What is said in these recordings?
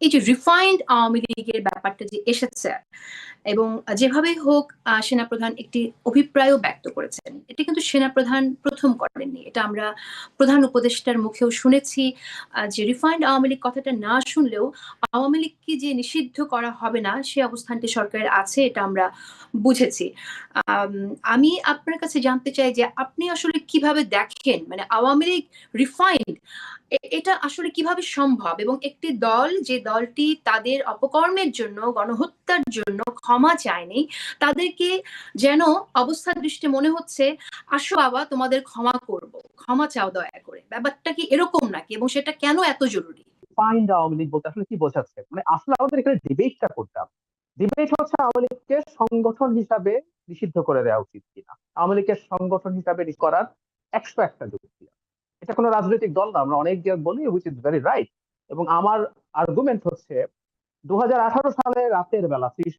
এই যে রিফাইন্ড আওয়ামী লীগের ব্যাপারটা যে এসেছে এবং যেভাবেই হোক সেনাপ্রধান একটি অভিপ্রায়ও ব্যক্ত করেছেন। এটা কিন্তু সেনাপ্রধান প্রথম করেননি। এটা আমরা প্রধান উপদেষ্টার মুখেও শুনেছি। যে রিফাইন্ড আওয়ামী লীগ কথাটা না শুনলেও আওয়ামী লীগকে যে নিষিদ্ধ করা হবে না, সে অবস্থানটি সরকারের আছে, এটা আমরা বুঝেছি। আমি আপনার কাছে জানতে চাই যে আপনি আসলে কীভাবে দেখেন? মানে আওয়ামী লীগ রিফাইন্ড এটা আসলে কীভাবে সম্ভব? এবং একটি দল, যে দলটি তাদের অপকর্মের জন্য, গণহত্যার জন্য ক্ষমা চায়নি, তাদেরকে যেন অবস্থা দৃষ্টি মনে হচ্ছে, আসো বাবা, তোমাদের ক্ষমা করব, ক্ষমা চাও দয়া করে। ব্যাপারটা কি এরকম নাকি? এবং সেটা কেন এত জরুরি? ফাইন্ড আওয়ামী লীগ বলতে আসলে কি বোঝাচ্ছে? মানে আসলে আমাদের এখানে ডিবেটটা করতাম ডিবেট হচ্ছে আওয়ামী লীগকে সংগঠন হিসাবে নিষিদ্ধ করে দেওয়া উচিত কিনা। আওয়ামী লীগের সংগঠন হিসাবে করার একশো একটা যুক্তি এটা কোনো রাজনৈতিক দল না, আমরা অনেক বলি উইচ ইজ ভেরি রাইট এবং আমার আর্গুমেন্ট হচ্ছে দুই হাজার আঠারো সালে রাতের বেলা ত্রিশ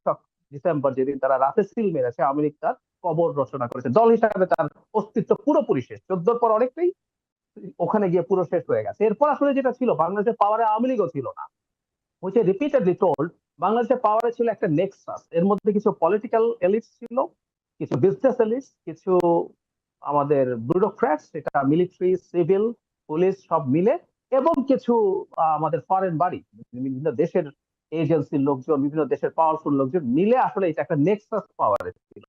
ডিসেম্বর যেদিন তারা রাতে সিল মেরেছে তার কবর রচনা করেছে। দল হিসাবে তার অস্তিত্ব পুরোপুরি শেষ। চোদ্দোর পর অনেকটাই ওখানে গিয়ে পুরো শেষ হয়ে গেছে। এরপর আসলে যেটা ছিল, বাংলাদেশের পাওয়ারে আওয়ামী লীগও ছিল না। হচ্ছে রিপিটেডলি টোল্ড বাংলাদেশের পাওয়ারে ছিল একটা নেক্সাস এর মধ্যে কিছু পলিটিক্যাল এলিটস ছিল, কিছু বিজনেস এলিটস কিছু আমাদের ব্যুরোক্র্যাটস এটা মিলিটারি সিভিল পুলিশ সব মিলে, এবং কিছু আমাদের ফরেন বাড়ি বিভিন্ন দেশের এজেন্সির লোকজন, বিভিন্ন দেশের পাওয়ারফুল লোকজন মিলে আসলে এটা একটা নেক্সাস পাওয়ার ছিল।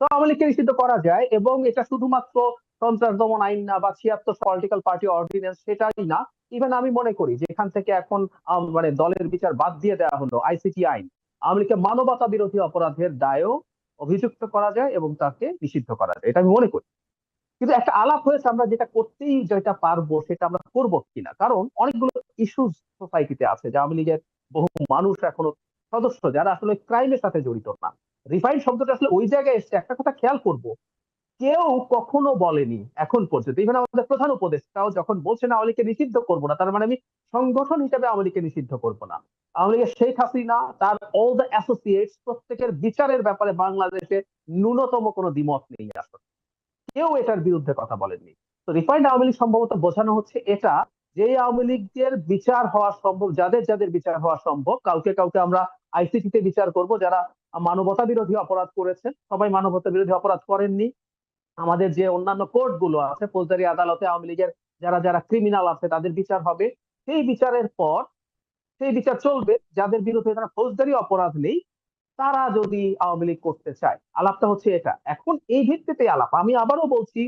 তো আওয়ামী নিষিদ্ধ করা যায়, এবং এটা শুধুমাত্র সন্ত্রাস দমন আইন না, বা ছিয়াত্তর পলিটিক্যাল পার্টি অর্ডিনেন্স সেটাই না। ইভেন আমি মনে করি যে এখান থেকে এখন মানে দলের বিচার বাদ দিয়ে দেওয়া হলো আইসিটি আইন। আওয়ামী লীগকে মানবতা বিরোধী অপরাধের দায়ও অভিযুক্ত করা যায় এবং তাকে নিষিদ্ধ করা যায়। এটা আমি মনে করি। কিন্তু একটা আলাপ হয়েছে, আমরা যেটা করতেই যেটা পারব, সেটা আমরা করব কিনা? কারণ অনেকগুলো ইস্যুস সোসাইটিতে আছে, যে আওয়ামী লীগের বহু মানুষ এখনও সদস্য, যারা আসলে ক্রাইমের সাথে জড়িত না। রিফাইন শব্দটা আসলে ওই জায়গায় এসছে, একটা কথা খেয়াল করব, কেউ কখনো বলেনি এখন পর্যন্ত ইভেন আমাদের প্রধান উপদেষ্টাও যখন বলছেন আওয়ামী লীগকে নিষিদ্ধ করব না, তার মানে আমি সংগঠন হিসেবে আওয়ামী লীগকে নিষিদ্ধ করব না। আওয়ামী লীগের শেখ হাসিনা, তার অল দ্য অ্যাসোসিয়েটস প্রত্যেকের বিচারের ব্যাপারে বাংলাদেশে ন্যূনতম কোনো দ্বিমত নেই আসলে। কেউ এটার বিরুদ্ধে কথা বলেননি। তো রিফাইন্ড আওয়ামী লীগ সম্ভবত বোঝানো হচ্ছে এটা, যে আওয়ামী লীগের বিচার হওয়া সম্ভব, যাদের যাদের বিচার হওয়া সম্ভব, কাউকে কাউকে আমরা আইসিটিতে বিচার করব, যারা মানবতা বিরোধী অপরাধ করেছেন, সবাই মানবতা বিরোধী অপরাধ করেননি। আমাদের যে অন্যান্য কোর্টগুলো আছে, ফৌজদারি আদালতে আওয়ামী লীগের যারা যারা ক্রিমিনাল আছে, তাদের বিচার হবে। সেই বিচারের পর, সেই বিচার চলবে। যাদের বিরুদ্ধে তারা ফৌজদারি অপরাধ নেই তারা যদি আওয়ামী লীগ করতে চায়, আলাপটা হচ্ছে এটা। এখন এই ভিত্তিতে আলাপ। আমি আবারও বলছি,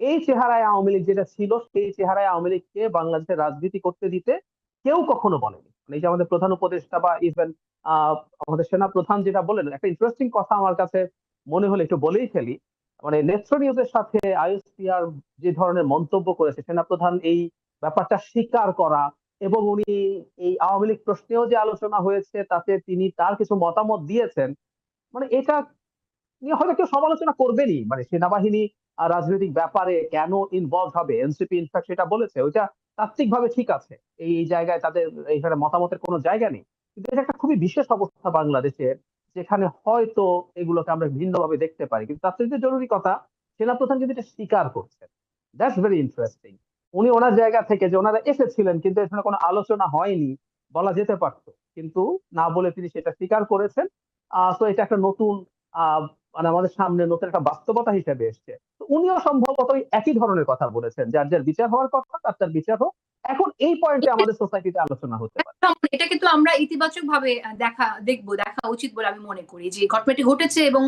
এই চেহারায় আওয়ামী লীগ যেটা ছিল, সেই চেহারায় আওয়ামী লীগকে বাংলাদেশের রাজনীতি করতে দিতে কেউ কখনো বলেনি। মানে এই যে আমাদের প্রধান উপদেষ্টা বা ইভেন আমাদের সেনা প্রধান যেটা বলেন একটা ইন্টারেস্টিং কথা আমার কাছে মনে হলে একটু বলেই ফেলি। মানে নেত্র নিউজের সাথে আইএসপিআর যে ধরনের মন্তব্য করেছে, সেনা প্রধান এই ব্যাপারটা স্বীকার করা এবং উনি এই আওয়ামী লীগ প্রশ্নেও যে আলোচনা হয়েছে, তাতে তিনি তার কিছু মতামত দিয়েছেন মানে এটা নিয়ে হয়তো কেউ সমালোচনা করবেনই। মানে সেনাবাহিনী আর রাজনৈতিক ব্যাপারে কেন ইনভলভ হবে? এনসিপি ইনফ্যাক্ট সেটা বলেছে, ওইটা তাত্ত্বিক ভাবে ঠিক আছে। এই জায়গায় তাদের এইখানে মতামতের কোনো জায়গা নেই। কিন্তু এটা একটা খুবই বিশেষ অবস্থা বাংলাদেশের, যেখানে হয়তো এগুলোকে আমরা ভিন্নভাবে দেখতে পারি। কিন্তু তার জরুরি কথা, সেনাপ্রধান কিন্তু এটা স্বীকার করছেন। দ্যাটস ভেরি ইন্টারেস্টিং উনি ওনার জায়গা থেকে যে ওনারা এসেছিলেন কিন্তু এখানে কোনো আলোচনা হয়নি বলা যেতে পারতো। কিন্তু না বলে তিনি সেটা স্বীকার করেছেন। তো এটা একটা নতুন মানে আমাদের সামনে নতুন একটা বাস্তবতা হিসেবে এসছে। তো উনিও সম্ভবত একই ধরনের কথা বলেছেন যার যার বিচার হওয়ার কথা তার তার বিচার হোক। এখন এই পয়েন্টে আমাদের সোসাইটিতে আলোচনা হতে পারে। এটা কিন্তু আমরা ইতিবাচক ভাবে দেখা দেখব দেখা উচিত বলে আমি মনে করি যে ঘটনাটি ঘটেছে এবং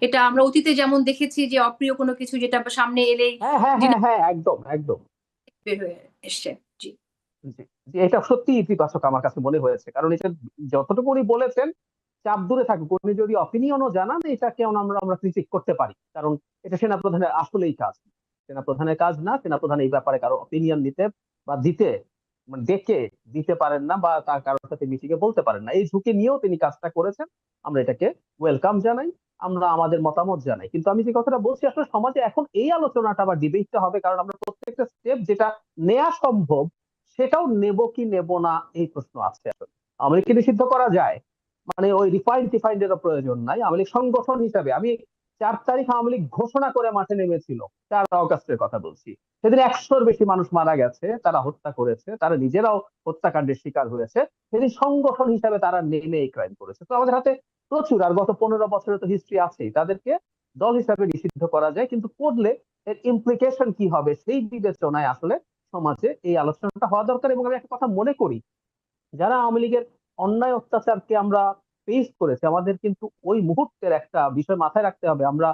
এটা আমরা অতীতে যেমন দেখেছি যে অপ্রিয় কোনো কিছু যেটা সামনে এলেই হ্যাঁ হ্যাঁ হ্যাঁ, হ্যাঁ একদম একদম। বের হয়ে এসছে। জি। এটা সত্যি ইতিবাচক আমার কাছে মনে হয়েছে। কারণ এটা যতটুকু উনি বলেছেন, চাপ দূরে থাকুক। উনি যদি অপিনিয়নও জানান আমরা আমরা ক্রিটিক করতে পারি। কারণ এটা আসলেই কাজ। সেনা প্রধানের কাজ না সেনা প্রধান এই ব্যাপারে কারও অপিনিয়ন নিতে বা দিতে মানে ডেকে দিতে পারেন না বা তার কারোর সাথে মিটিংয়ে বলতে পারেন না। এই ঝুঁকি নিয়েও তিনি কাজটা করেছেন। আমরা এটাকে ওয়েলকাম জানাই। আমরা আমাদের মতামত জানাই। কিন্তু আমি যে কথাটা বলছি, আসলে সমাজে এখন এই আলোচনাটা বা ডিবেটটা হবে, কারণ আমরা প্রত্যেকটা স্টেপ যেটা নেওয়া সম্ভব, সেটাও নেব কি নেব না, এই প্রশ্ন আছে। আসলে আওয়ামী লীগকে নিষিদ্ধ করা যায় মানে ওই রিফাইন্ড টিফাইন্ডেরও প্রয়োজন নাই। আওয়ামী লীগ সংগঠন হিসাবে আমি চার তারিখ আওয়ামী ঘোষণা করে মাঠে নেমেছিল, চার অগাস্টের কথা বলছি। সেদিন একশোর বেশি মানুষ মারা গেছে, তারা হত্যা করেছে, তারা নিজেরাও হত্যাকাণ্ডের শিকার হয়েছে। সেদিন সংগঠন হিসাবে তারা নেমে এই ক্রাইম করেছে। তো আমাদের হাতে প্রচুর, আর গত পনেরো বছরের তো হিস্ট্রি আছেই। তাদেরকে দল হিসাবে নিষিদ্ধ করা যায়, কিন্তু করলে এর ইমপ্লিকেশন কি হবে সেই বিবেচনায় আসলে সমাজে এই আলোচনাটা হওয়া দরকার। এবং আমি একটা কথা মনে করি, যারা আওয়ামী লীগের অন্যায় অত্যাচারকে আমরা ফেস করেছি, আমাদের কিন্তু ওই মুহূর্তের একটা বিষয় মাথায় রাখতে হবে। আমরা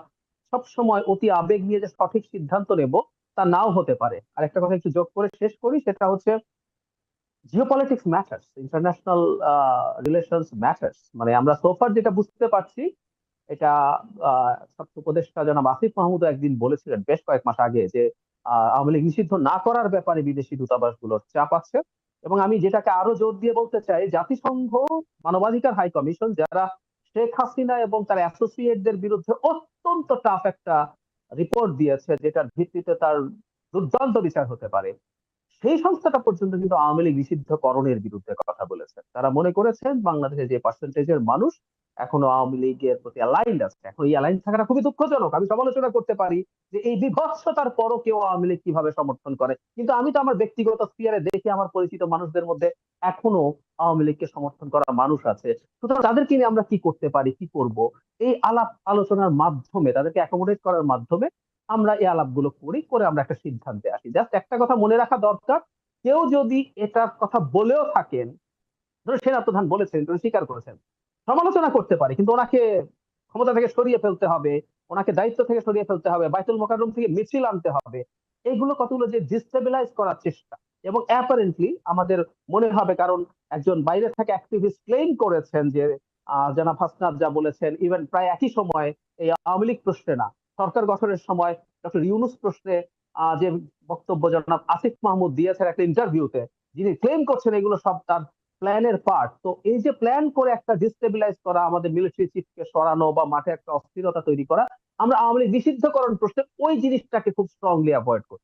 সব সময় অতি আবেগ নিয়ে যে সঠিক সিদ্ধান্ত নেব, তা নাও হতে পারে। আর একটা কথা একটু যোগ করে শেষ করি, সেটা হচ্ছে geopolitics matters international relations matters মানে আমরা সোফার যেটা বুঝতে পারছি, এটা স্বাস্থ্য উপদেষ্টা জনাব আসিফ মাহমুদ একদিন বলেছিলেন বেশ কয়েক মাস আগে যে আওয়ামী লীগ নিষিদ্ধ না করার ব্যাপারে বিদেশি দূতাবাসগুলোর চাপ আছে। এবং আমি যেটাকে আরও জোর দিয়ে বলতে চাই, জাতিসংঘ, মানবাধিকার হাই কমিশন যারা শেখ হাসিনা এবং তার অ্যাসোসিয়েটদের বিরুদ্ধে অত্যন্ত টাফ একটা রিপোর্ট দিয়েছে, যেটার ভিত্তিতে তার দুর্দান্ত বিচার হতে পারে। সেই সংস্থাটা পর্যন্ত কিন্তু আওয়ামী লীগ নিষিদ্ধকরণের বিরুদ্ধে কথা বলেছে। তারা মনে করেছেন বাংলাদেশে যে পার্সেন্টেজের মানুষ এখনও আওয়ামী লীগের প্রতি অ্যালাইন্ড আছে। এখন এই অ্যালাইন থাকাটা খুবই দুঃখজনক। আমি সমালোচনা করতে পারি যে এই বিভৎসতার পরও কেউ আওয়ামী লীগ কীভাবে সমর্থন করে। কিন্তু আমি তো আমার ব্যক্তিগত স্পিয়ারে দেখি আমার পরিচিত মানুষদের মধ্যে এখনও আওয়ামী লীগকে সমর্থন করা মানুষ আছে। সুতরাং তাদেরকে নিয়ে আমরা কি করতে পারি, কি করব? এই আলাপ আলোচনার মাধ্যমে, তাদেরকে অ্যাকোমোডেট করার মাধ্যমে আমরা এই আলাপগুলো করি, করে আমরা একটা সিদ্ধান্তে আসি। জাস্ট একটা কথা মনে রাখা দরকার, কেউ যদি এটার কথা বলেও থাকেন, ধরো সেনা প্রধান বলেছেন স্বীকার করেছেন, সমালোচনা করতে পারে, কিন্তু ওনাকে ক্ষমতা থেকে সরিয়ে ফেলতে হবে, ওনাকে দায়িত্ব থেকে সরিয়ে ফেলতে হবে, বাইতুল মোকাররম থেকে মিছিল আনতে হবে এইগুলো কতগুলো যে ডিস্টেবিলাইজ করার চেষ্টা। এবং অ্যাপারেন্টলি আমাদের মনে হবে, কারণ একজন বাইরে থেকে অ্যাক্টিভিস্ট ক্লেম করেছেন যে জনাব হাসনাত যা বলেছেন ইভেন প্রায় একই সময় এই আওয়ামী লীগ প্রশ্নে না। সরকার গঠনের সময় ডক্টর ইউনুস প্রশ্নে যে বক্তব্য জনাব আসিফ মাহমুদ দিয়েছেন একটা ইন্টারভিউতে, যিনি ক্লেম করছেন এগুলো সব তার প্ল্যানের পার্ট তো এই যে প্ল্যান করে একটা ডিস্টেবিলাইজ করা, আমাদের মিলিটারি চিফকে সরানো বা মাঠে একটা অস্থিরতা তৈরি করা, আমরা আওয়ামী লীগ নিষিদ্ধকরণ প্রশ্নে ওই জিনিসটাকে খুব স্ট্রংলি অ্যাভয়েড করি।